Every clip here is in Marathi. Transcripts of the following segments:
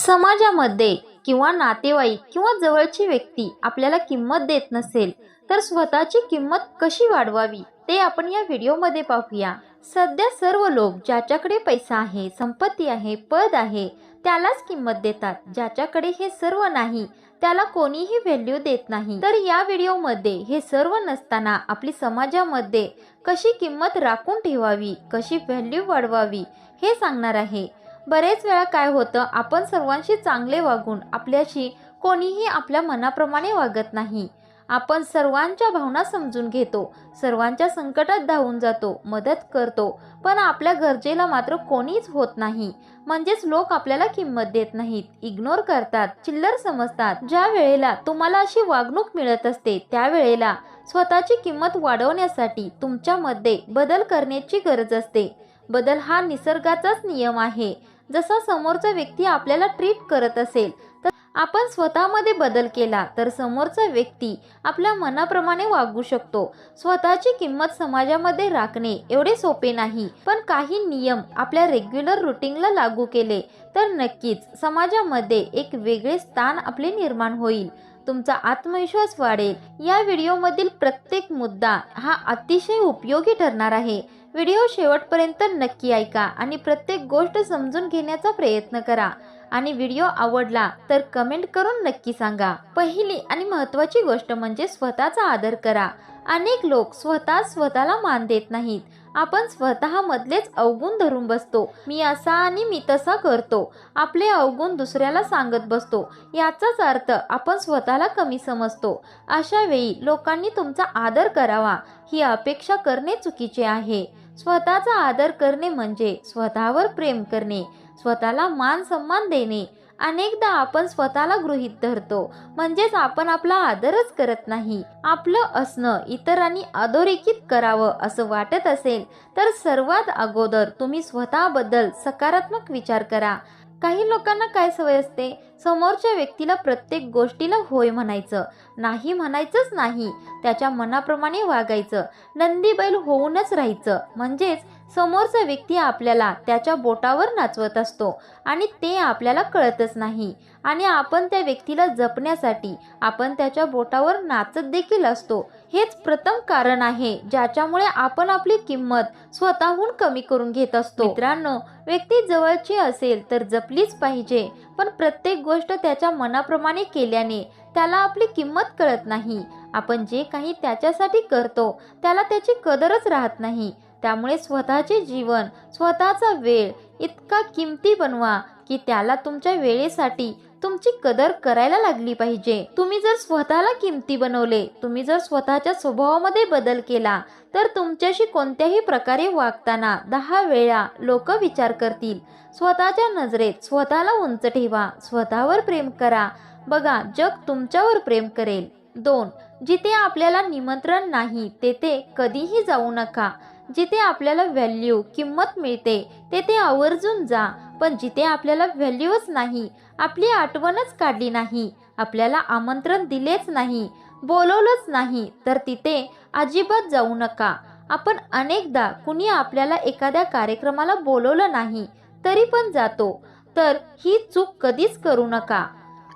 समाजामध्ये किंवा नातेवाईक किंवा जवळची व्यक्ती आपल्याला किंमत देत नसेल तर स्वतःची किंमत कशी वाढवावी ते आपण या व्हिडिओमध्ये पाहूया. सध्या सर्व लोक ज्याच्याकडे पैसा आहे संपत्ती आहे पद आहे त्यालाच किंमत देतात. ज्याच्याकडे हे सर्व नाही त्याला कोणीही व्हॅल्यू देत नाही. तर या व्हिडिओमध्ये हे सर्व नसताना आपली समाजामध्ये कशी किंमत राखून ठेवावी कशी व्हॅल्यू वाढवावी हे सांगणार आहे. बरेच वेळा काय होतं आपण सर्वांशी चांगले वागून आपल्याशी कोणीही आपल्या मनाप्रमाणे वागत नाही. आपण सर्वांच्या भावना समजून घेतो सर्वांच्या संकटात धावून जातो मदत करतो पण आपल्या गरजेला मात्र कोणीच होत नाही. म्हणजेच लोक आपल्याला किंमत देत नाहीत इग्नोर करतात चिल्लर समजतात. ज्या वेळेला तुम्हाला अशी वागणूक मिळत असते त्यावेळेला स्वतःची किंमत वाढवण्यासाठी तुमच्यामध्ये बदल करण्याची गरज असते. बदल हा निसर्गाचाच नियम आहे. जसा समोरचा व्यक्ती आपल्याला ट्रीट करत असेल तर आपण स्वतःमध्ये बदल केला तर समोरचा व्यक्ती आपल्या मनाप्रमाणे वागू शकतो. स्वतःची किंमत समाजामध्ये राखणे एवढे सोपे नाही पण काही नियम आपल्या रेग्युलर रुटीनला लागू केले तर नक्कीच समाजामध्ये एक वेगळे स्थान आपले निर्माण होईल. तुमचा आत्मविश्वास वाढेल. या व्हिडिओमधील प्रत्येक मुद्दा हा अतिशय उपयोगी ठरणार आहे. व्हिडिओ शेवटपर्यंत नक्की ऐका आणि प्रत्येक गोष्ट समजून घेण्याचा प्रयत्न करा. आणि व्हिडिओ आवडला तर कमेंट करून नक्की सांगा. पहिली आणि महत्त्वाची गोष्ट म्हणजे स्वतःचा आदर करा. अनेक लोक स्वतः स्वतःला मान देत नाहीत. आपण स्वतःमधलेच अवगुण धरून बसतो. मी असा आणि मी तसा करतो. आपले अवगुण दुसऱ्याला सांगत बसतो. याचाच अर्थ आपण स्वतःला कमी समजतो. अशा वेळी लोकांनी तुमचा आदर करावा. ही अपेक्षा करणे चुकीचे आहे. स्वतःचा आदर करणे म्हणजे स्वतःवर प्रेम करणे स्वतःला मान सन्मान देणे. अनेकदा आपण स्वतःला गृहीत धरतो म्हणजेच आपण आपला आदरच करत नाही. आपलं असणं इतरांनी अधोरेखित करावं असं वाटत असेल तर सर्वात अगोदर तुम्ही स्वतःबद्दल सकारात्मक विचार करा. काही लोकांना काय सवय असते? समोरच्या व्यक्तीला प्रत्येक गोष्टीला होय म्हणायचं. नाही म्हणायचंच नाही. त्याच्या मनाप्रमाणे वागायचं. नंदीबैल होऊनच राहायचं. म्हणजेच समोरचा व्यक्ती आपल्याला त्याच्या बोटावर नाचवत असतो आणि ते आपल्याला कळतच नाही. आणि आपण त्या व्यक्तीला जपण्यासाठी आपण त्याच्या बोटावर नाचत देखील असतो. हेच प्रथम कारण आहे ज्याच्यामुळे आपण आपली किंमत स्वतःहून कमी करून घेत असतो. मित्रांनो व्यक्ती जवळची असेल तर जपलीच पाहिजे पण प्रत्येक गोष्ट त्याच्या मनाप्रमाणे केल्याने त्याला आपली किंमत कळत नाही. आपण जे काही त्याच्यासाठी करतो त्याला त्याची कदरच राहत नाही. त्यामुळे स्वतःचे जीवन स्वतःचा वेळ इतका किमती बनवा की त्याला तुमच्या वेळेसाठी तुमची कदर करायला लागली पाहिजे. तुम्ही जर स्वतःला किमती बनवले तुम्ही जर स्वतःच्या स्वभावामध्ये बदल केला तर तुमच्याशी कोणत्याही प्रकारे वागताना दहा वेळा लोक विचार करतील. स्वतःच्या नजरेत स्वतःला उंच ठेवा स्वतःवर प्रेम करा. बघा जग तुमच्यावर प्रेम करेल. दोन जिथे आपल्याला निमंत्रण नाही तेथे कधीही जाऊ नका. जिथे आपल्याला व्हॅल्यू किंमत मिळते तेथे आवर्जून जा. पण जिथे आपल्याला व्हॅल्यूच नाही आपली आठवणच काढली नाही आपल्याला आमंत्रण दिलेच नाही बोलवलंच नाही तर तिथे अजिबात जाऊ नका. आपण अनेकदा कुणी आपल्याला एखाद्या कार्यक्रमाला बोलवलं नाही तरी पण जातो. तर ही चूक कधीच करू नका.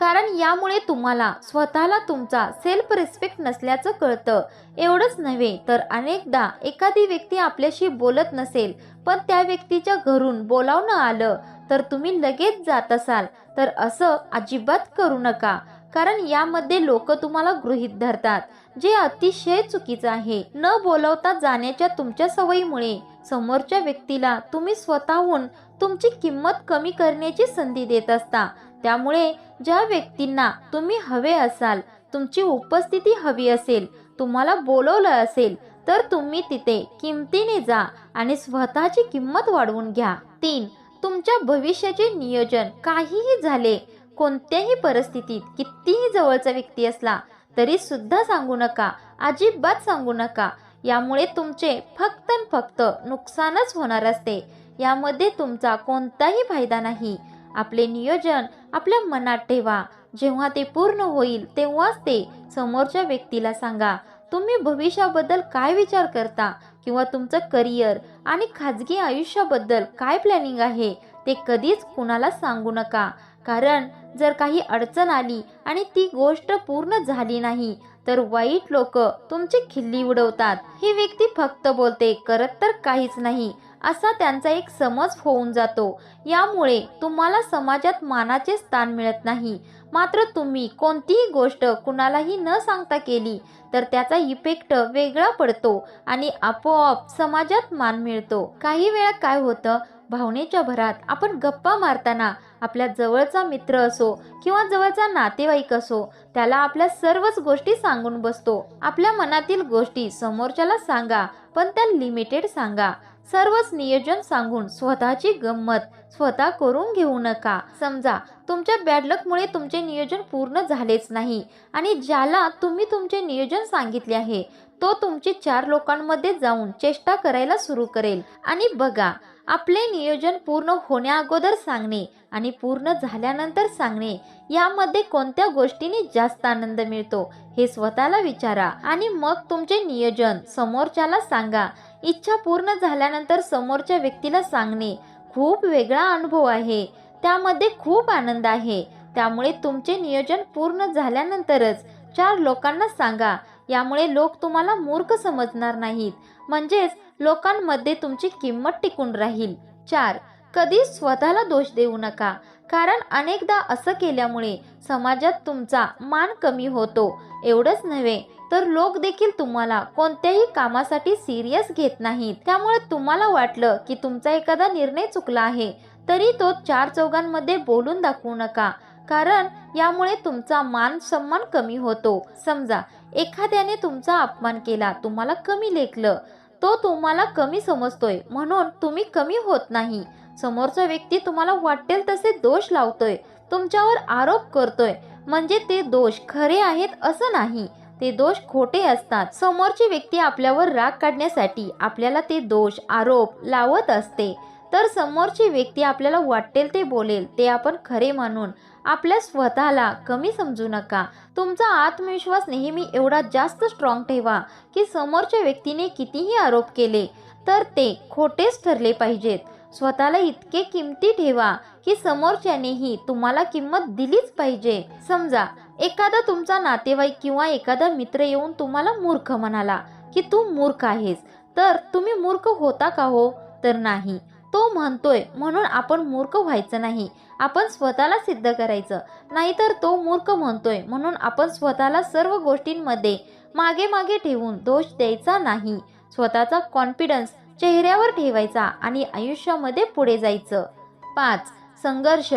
कारण यामुळे तुम्हाला स्वतःला तुमचा सेल्फ रिस्पेक्ट नसल्याचं कळतं. एवढंच नव्हे तर अनेकदा एखादी व्यक्ती आपल्याशी बोलत नसेल पण त्या व्यक्तीच्या घरून बोलावणं आलं तर तुम्ही लगेच जात असाल. तर असं अजिबात करू नका. कारण यामध्ये लोक तुम्हाला गृहीत धरतात. जे अतिशय चुकीचं आहे. न बोलवता जाण्याच्या तुमच्या सवयीमुळे समोरच्या व्यक्तीला तुम्ही स्वतःहून तुमची किंमत कमी करण्याची संधी देत असता. त्यामुळे ज्या व्यक्तींना तुम्ही हवे असाल तुमची उपस्थिती हवी असेल तुम्हाला बोलवलं असेल तर तुम्ही तिथे किमतीने जा आणि स्वतःची किंमत वाढवून घ्या. तीन तुमच्या भविष्याचे नियोजन काहीही झाले कोणत्याही परिस्थितीत कितीही जवळचा व्यक्ती असला तरी सुद्धा सांगू नका अजिबात सांगू नका. यामुळे तुमचे फक्त फक्त नुकसानच होणार असते. यामध्ये तुमचा कोणताही फायदा नाही. आपले नियोजन आपल्या मनात ठेवा. जेव्हा ते पूर्ण होईल तेव्हाच ते समोरच्या व्यक्तीला सांगा तुम्ही भविष्याबद्दल काय विचार करता? किंवा तुमचं करिअर आणि खाजगी आयुष्याबद्दल काय प्लॅनिंग आहे? ते कधीच कुणाला सांगू नका. कारण जर काही अडचण आली आणि ती गोष्ट पूर्ण झाली नाही तर वाईट लोक तुमची खिल्ली उडवतात. ही व्यक्ती फक्त बोलते करत तर काहीच नाही. असा त्यांचा एक समज होऊन जातो. यामुळे तुम्हाला समाजात मानाचे स्थान मिळत नाही. मात्र तुम्ही कोणतीही गोष्ट कुणालाही न सांगता केली तर त्याचा इफेक्ट वेगळा पडतो आणि आपोआप समाजात मान मिळतो. काही वेळा काय होतं भावनेच्या भरात आपण गप्पा मारताना आपल्या जवळचा मित्र असो किंवा जवळचा नातेवाईक असो त्याला आपल्या सर्वच गोष्टी सांगून बसतो. आपल्या मनातील गोष्टी समोरच्याला सांगा पण त्या लिमिटेड सांगा. सर्वच नियोजन सांगून स्वतःची गंमत स्वतः करून घेऊ नका. समजा तुमच्या बॅडलकमुळे तुमचे नियोजन पूर्ण झालेच नाही आणि ज्याला तुम्ही तुमचे नियोजन सांगितले आहे तो तुमचे चार लोकांमध्ये जाऊन चेष्टा करायला सुरू करेल. आणि बघा आपले नियोजन पूर्ण होण्याअगोदर सांगणे आणि पूर्ण झाल्यानंतर सांगणे. यामध्ये कोणत्या गोष्टीने जास्त आनंद मिळतो हे स्वतःला विचारा आणि मग तुमचे नियोजन समोरच्याला सांगा. इच्छा पूर्ण झाल्यानंतर समोरच्या व्यक्तीला सांगणे खूप वेगळा अनुभव आहे. त्यामध्ये खूप आनंद आहे. त्यामुळे तुमचे नियोजन पूर्ण झाल्यानंतरच चार लोकांना सांगा. यामुळे लोक तुम्हाला मूर्ख समजणार नाहीत. म्हणजेच लोकांमध्ये तुमची किंमत टिकून राहील. चार कधी स्वतःला दोष देऊ नका. कारण अनेकदा असं केल्यामुळे समाजात तुमचा मान कमी होतो. एवढंच नव्हे तर लोक देखील तुम्हाला कोणत्याही कामासाठी सिरियस घेत नाहीत. त्यामुळे तुम्हाला वाटलं की तुमचा एखादा निर्णय चुकला आहे तरी तो चार चौघांमध्ये बोलून दाखवू नका. कारण यामुळे तुमचा मान सन्मान कमी होतो. समजा एखाद्याने तुमचा अपमान केला तुम्हाला कमी लेखलं तो तुम्हाला कमी समजतोय. म्हणून तुम्ही कमी होत नाही. समोरचा व्यक्ती तुम्हाला वाटेल तसे दोष लावतोय. तुमच्यावर आरोप करतोय. म्हणजे ते दोष खरे आहेत असं नाही. ते दोष खोटे असतात. समोरची व्यक्ती आपल्यावर राग काढण्यासाठी आपल्याला ते दोष आरोप लावत असते. तर समोरची व्यक्ती आपल्याला वाटेल ते बोलेल ते आपण खरे मानून आपल्या स्वतःला कमी समजू नका. तुमचा आत्मविश्वास नेहमी एवढा जास्त स्ट्रॉंग ठेवा की समोरच्या व्यक्तीने कितीही आरोप केले तर ते खोटेच ठरले पाहिजेत. स्वतःला इतके किमती ठेवा की समोरच्यानेही तुम्हाला किंमत दिलीच पाहिजे. समजा एखादा तुमचा नातेवाईक किंवा एखादा मित्र येऊन तुम्हाला मूर्ख म्हणाला की तू मूर्ख आहेस. तर तुम्ही मूर्ख होता का हो? तर नाही. तो म्हणतोय म्हणून आपण मूर्ख व्हायचं नाही. आपण स्वतःला सिद्ध करायचं. नाहीतर तो मूर्ख म्हणतोय म्हणून आपण स्वतःला सर्व गोष्टींमध्ये मागे मागे ठेवून दोष द्यायचा नाही. स्वतःचा कॉन्फिडन्स चेहऱ्यावर ठेवायचा आणि आयुष्यामध्ये पुढे जायचं. पाच संघर्ष.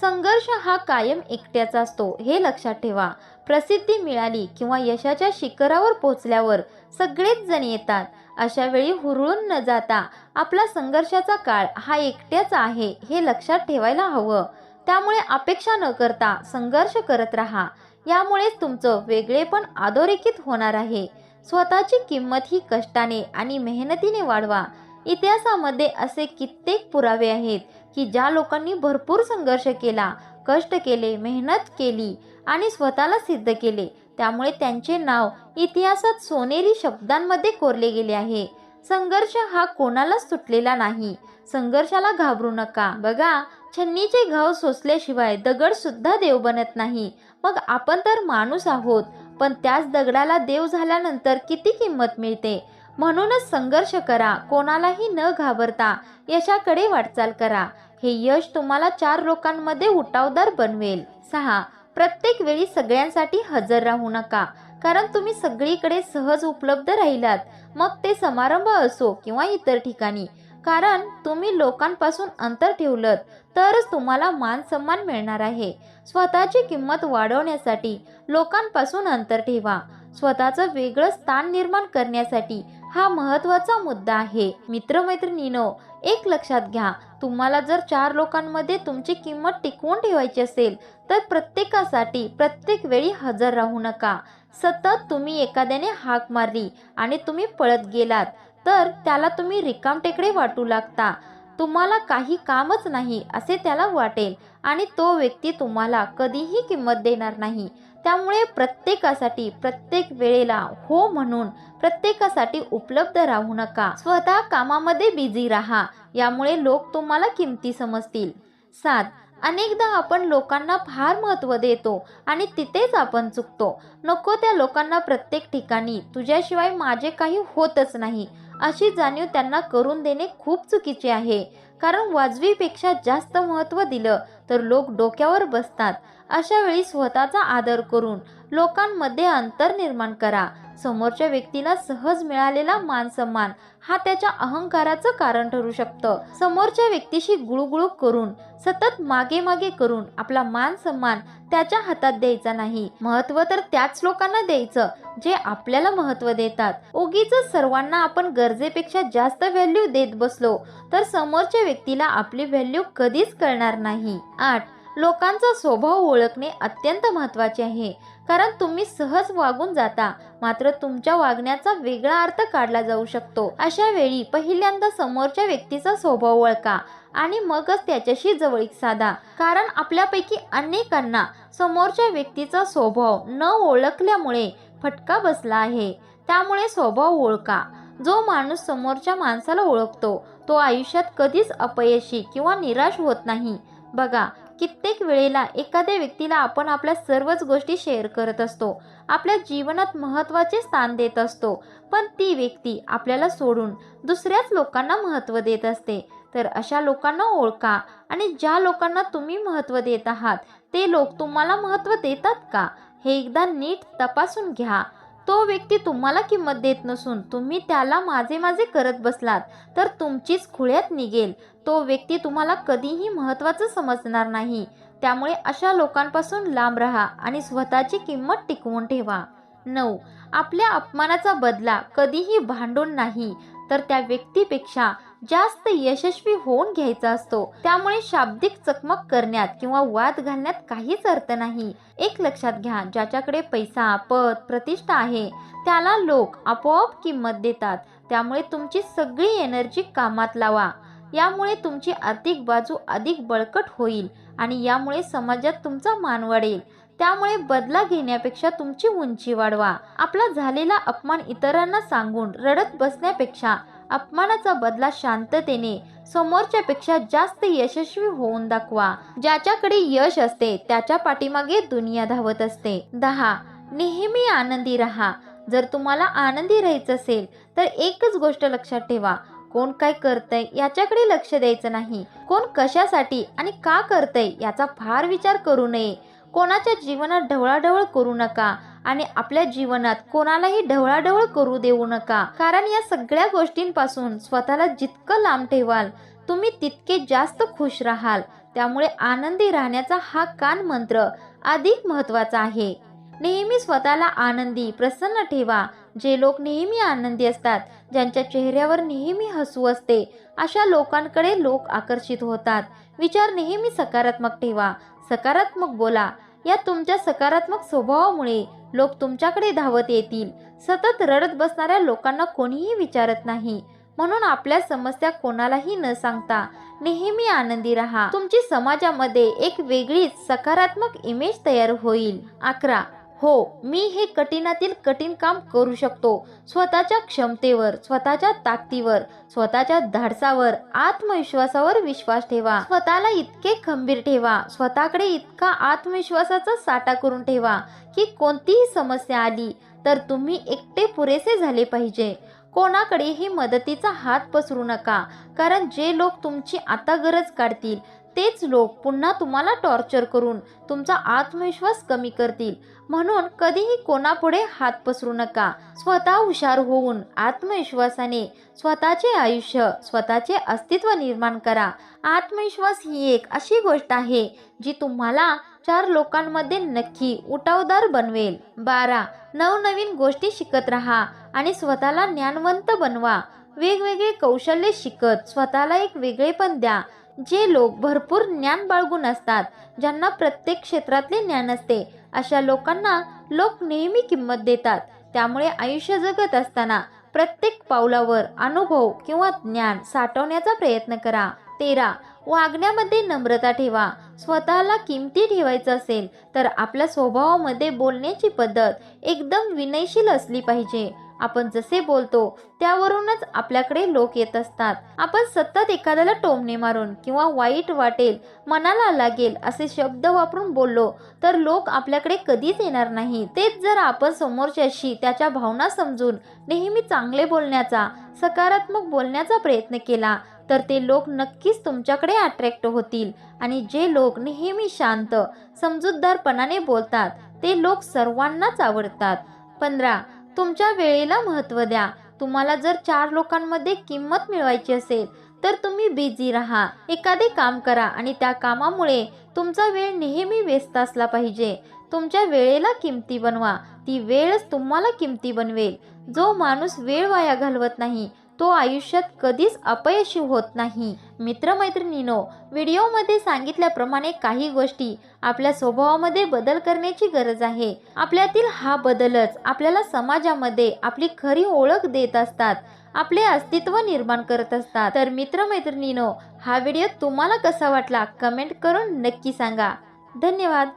संघर्ष हा कायम एकट्याचा असतो. हे लक्षात ठेवा. प्रसिद्धी मिळाली किंवा यशाच्या शिखरावर पोचल्यावर सगळेच जण येतात. अशा वेळी हुरळून न जाता आपला संघर्षाचा काळ हा एकट्याच आहे हे लक्षात ठेवायला हवं. त्यामुळे अपेक्षा न करता संघर्ष करत राहा. यामुळेच तुमचं वेगळेपण अधोरेखित होणार आहे. स्वतःची किंमत ही कष्टाने आणि मेहनतीने वाढवा. इतिहासामध्ये असे कित्येक पुरावे आहेत की ज्या लोकांनी भरपूर संघर्ष केला कष्ट केले मेहनत केली आणि स्वतःला सिद्ध केले त्यामुळे त्यांचे नाव इतिहासात सोनेरी शब्दांमध्ये कोरले गेले आहे. संघर्ष हा कोणालाच सुटलेला नाही. संघर्षाला घाबरू नका. बघा छन्नीचे घाव सोसल्याशिवाय दगड सुद्धा देव बनत नाही. मग आपण तर माणूस आहोत. पण त्याच दगडाला देव झाल्यानंतर किती किंमत मिळते? म्हणूनच संघर्ष करा. कोणालाही न घाबरता यशाकडे वाटचाल करा. हे यश तुम्हाला चार लोकांमध्ये उठावदार बनवेल. सहा प्रत्येक वेळी सगळ्यांसाठी हजर राहू नका. कारण तुम्ही सगळीकडे सहज उपलब्ध राहिलात. मग ते समारंभ असो किंवा इतर ठिकाणी. कारण तुम्ही लोकांपासून अंतर ठेवलं तरच तुम्हाला मान सन्मान मिळणार आहे. स्वतःची किंमत वाढवण्यासाठी लोकांपासून अंतर ठेवा. स्वतःचं वेगळं स्थान निर्माण करण्यासाठी हा महत्त्वाचा मुद्दा आहे. मित्रमैत्रिणीनो एक लक्षात घ्या तुम्हाला जर चार लोकांमध्ये तुमची किंमत टिकवून ठेवायची असेल तर प्रत्येकासाठी प्रत्येक वेळी हजर राहू नका. सतत तुम्ही एखाद्याने हाक मारली आणि तुम्ही पळत गेलात तर त्याला तुम्ही रिकामटेकडे वाटू लागता. तुम्हाला काही कामच नाही असे त्याला वाटेल आणि तो व्यक्ती तुम्हाला कधीही किंमत देणार नाही. त्यामुळे प्रत्येकासाठी प्रत्येक वेळेला हो म्हणून प्रत्येकासाठी उपलब्ध राहू नका. स्वतः कामामध्ये बिझी राहा. यामुळे लोक तुम्हाला किमती समजतील. सात अनेकदा आपण लोकांना फार महत्त्व देतो आणि तिथेच आपण चुकतो. नको त्या लोकांना प्रत्येक ठिकाणी. तुझ्याशिवाय माझे काही होतच नाही. अशी जाणीव त्यांना करून देणे खूप चुकीचे आहे. कारण वाजवीपेक्षा जास्त महत्त्व दिलं तर लोक डोक्यावर बसतात. अशा वेळी स्वतःचा आदर करून लोकांमध्ये अंतर निर्माण करा. समोरच्या व्यक्तीला सहज मिळालेला मान सन्मान हा त्याच्या अहंकाराचं कारण ठरू शकतं. समोरच्या व्यक्तीशी गुळगुळू करून सतत मागे मागे करून आपला मान सन्मान त्याच्या हातात द्यायचा नाही. महत्त्व तर त्याच लोकांना द्यायचं जे आपल्याला महत्त्व देतात. ओगीच सर्वांना आपण गरजेपेक्षा जास्त व्हॅल्यू देत बसलो तर समोरच्या व्यक्तीला आपली व्हॅल्यू कधीच कळणार नाही. आठ. लोकांचा स्वभाव ओळखणे अत्यंत महत्त्वाचे आहे. कारण तुम्ही सहज वागून जाता. मात्र तुमच्या वागण्याचा वेगळा अर्थ काढला जाऊ शकतो. अशा वेळी पहिल्यांदा समोरच्या व्यक्तीचा स्वभाव ओळखा आणि मगच त्याच्याशी जवळीक साधा. कारण आपल्यापैकी अनेकांना समोरच्या व्यक्तीचा स्वभाव न ओळखल्यामुळे फटका बसला आहे. त्यामुळे स्वभाव ओळखा. जो माणूस समोरच्या माणसाला ओळखतो तो आयुष्यात कधीच अपयशी किंवा निराश होत नाही. बघा कित्येक वेळेला एखाद्या व्यक्तीला आपण आपल्या सर्वच गोष्टी शेअर करत असतो. आपल्या जीवनात महत्त्वाचे स्थान देत असतो. पण ती व्यक्ती आपल्याला सोडून दुसऱ्याच लोकांना महत्त्व देत असते. तर अशा लोकांना ओळखा आणि ज्या लोकांना तुम्ही महत्त्व देत आहात ते लोक तुम्हाला महत्त्व देतात का? हे एकदा नीट तपासून घ्या. तो व्यक्ती तुम्हाला किंमत देत नसून तुम्ही त्याला माझे माझे करत बसलात तर तुमचीच खुळ्यात निघेल. तो व्यक्ती तुम्हाला कधीही महत्त्वाचं समजणार नाही. त्यामुळे अशा लोकांपासून लांब राहा आणि स्वतःची किंमत टिकवून ठेवा. नऊ. आपल्या अपमानाचा बदला कधीही भांडून नाही. तर त्या व्यक्तीपेक्षा जास्त यशस्वी होऊन घ्यायचा असतो. त्यामुळे शाब्दिक चकमक करण्यात किंवा वाद घालण्यात काहीच अर्थ नाही. एक लक्षात घ्या ज्याच्याकडे पैसा पद प्रतिष्ठा आहे त्याला लोक आपोआप किंमत देतात. त्यामुळे तुमची सगळी एनर्जी कामात लावा. यामुळे तुमची आर्थिक बाजू अधिक बळकट होईल आणि यामुळे समाजात तुमचा मान वाढेल. त्यामुळे बदला घेण्यापेक्षा तुमची उंची वाढवा. आपला झालेला अपमान इतरांना सांगून रडत बसण्यापेक्षा अपमानाचा बदला शांततेने समोरच्यापेक्षा जास्त यशस्वी होऊन दाखवा. ज्याच्याकडे यश असते त्याच्या पाठीमागे दुनिया धावत असते. दहा. नेहमी आनंदी राहा. जर तुम्हाला आनंदी राहायचं असेल तर एकच गोष्ट लक्षात ठेवा. कोण काय करतंय याच्याकडे लक्ष द्यायचं नाही. कोण कशासाठी आणि का करतंय याचा फार विचार करू नये. कोणाच्या जीवनात ढवळाढवळ करू नका. आणि आपल्या जीवनात कोणालाही ढवळाढवळ करू देऊ नका. कारण या सगळ्या गोष्टींपासून स्वतःला जितकं लांब ठेवाल तुम्ही तितके जास्त खुश राहाल. त्यामुळे आनंदी राहण्याचा हा कान मंत्र अधिक महत्त्वाचा आहे. नेहमी स्वतःला आनंदी प्रसन्न ठेवा. जे लोक नेहमी आनंदी असतात ज्यांच्या चेहऱ्यावर नेहमी हसू असते अशा लोकांकडे लोक आकर्षित होतात. विचार नेहमी सकारात्मक ठेवा. सकारात्मक बोला. या तुमच्या सकारात्मक स्वभावामुळे लोक तुमच्याकडे धावत येतील. सतत रडत बसणाऱ्या लोकांना कोणीही विचारत नाही. म्हणून आपल्या समस्या कोणालाही न सांगता नेहमी आनंदी राहा. तुमची समाजामध्ये एक वेगळीच सकारात्मक इमेज तयार होईल. अकरा. हो मी हे कठीणातील कठीण काम करू शकतो. स्वतःच्या क्षमतेवर स्वतःच्या ताकदीवर स्वतःच्या धाडसावर आत्मविश्वासावर विश्वास ठेवा. स्वतःला इतके खंबीर ठेवा. स्वतःकडे इतका आत्मविश्वासाचा साठा करून ठेवा की कोणतीही समस्या आली तर तुम्ही एकटे पुरेसे झाले पाहिजे. कोणाकडेही मदतीचा हात पसरू नका कारण जे लोक तुमची आता गरज काढतील तेच लोक पुन्हा तुम्हाला टॉर्चर करून तुमचा आत्मविश्वास कमी करतील. म्हणून कधीही कोणापुढे हात पसरू नका. स्वतः हुशार होऊन आत्मविश्वासाने स्वतःचे आयुष्य स्वतःचे अस्तित्व निर्माण करा. आत्मविश्वास ही एक अशी गोष्ट आहे जी तुम्हाला चार लोकांमध्ये नक्की उठावदार बनवेल. बारा. नवनवीन गोष्टी शिकत राहा आणि स्वतःला ज्ञानवंत बनवा. वेगवेगळे कौशल्य शिकत स्वतःला एक वेगळेपण द्या. जे लोक भरपूर ज्ञान बाळगून असतात ज्यांना प्रत्येक क्षेत्रातले ज्ञान असते अशा लोकांना लोक नेहमी किंमत देतात. त्यामुळे आयुष्य जगत असताना प्रत्येक पावलावर अनुभव किंवा ज्ञान साठवण्याचा प्रयत्न करा. तेरा. वागण्यामध्ये नम्रता ठेवा. स्वतःला किमती ठेवायचं असेल तर आपल्या स्वभावामध्ये बोलण्याची पद्धत एकदम विनयशील असली पाहिजे. आपण जसे बोलतो त्यावरूनच आपल्याकडे लोक येत असतात. आपण सतत एखाद्याला टोमणे मारून किंवा वाईट वाटेल मनाला लागेल असे शब्द वापरून बोललो तर लोक आपल्याकडे कधीच येणार नाही तेच जर आपण समोरच्याशी त्याच्या भावना समजून नेहमी चांगले बोलण्याचा सकारात्मक बोलण्याचा प्रयत्न केला तर ते लोक नक्कीच तुमच्याकडे अट्रॅक्ट होतील. आणि जे लोक नेहमी शांत समजूतदारपणाने बोलतात ते लोक सर्वांनाच आवडतात. पंधरा तुमच्या वेळेला महत्त्व द्या. तुम्हाला जर चार लोकांमध्ये किंमत मिळवायची असेल तर तुम्ही बिझी राहा. एखादे काम करा आणि त्या कामामुळे तुमचा वेळ नेहमी व्यस्त असला पाहिजे. तुमच्या वेळेला किमती बनवा. ती वेळच तुम्हाला किमती बनवेल. जो माणूस वेळ वाया घालवत नाही तो आयुष्यात कधीच अपयशी होत नाही. मित्रमैत्रिणीनो व्हिडिओमध्ये सांगितल्याप्रमाणे काही गोष्टी आपल्या स्वभावामध्ये बदल करण्याची गरज आहे. आपल्यातील हा बदलच आपल्याला समाजामध्ये आपली खरी ओळख देत असतात. आपले अस्तित्व निर्माण करत असतात. तर मित्रमैत्रिणीनो हा व्हिडिओ तुम्हाला कसा वाटला? कमेंट करून नक्की सांगा. धन्यवाद.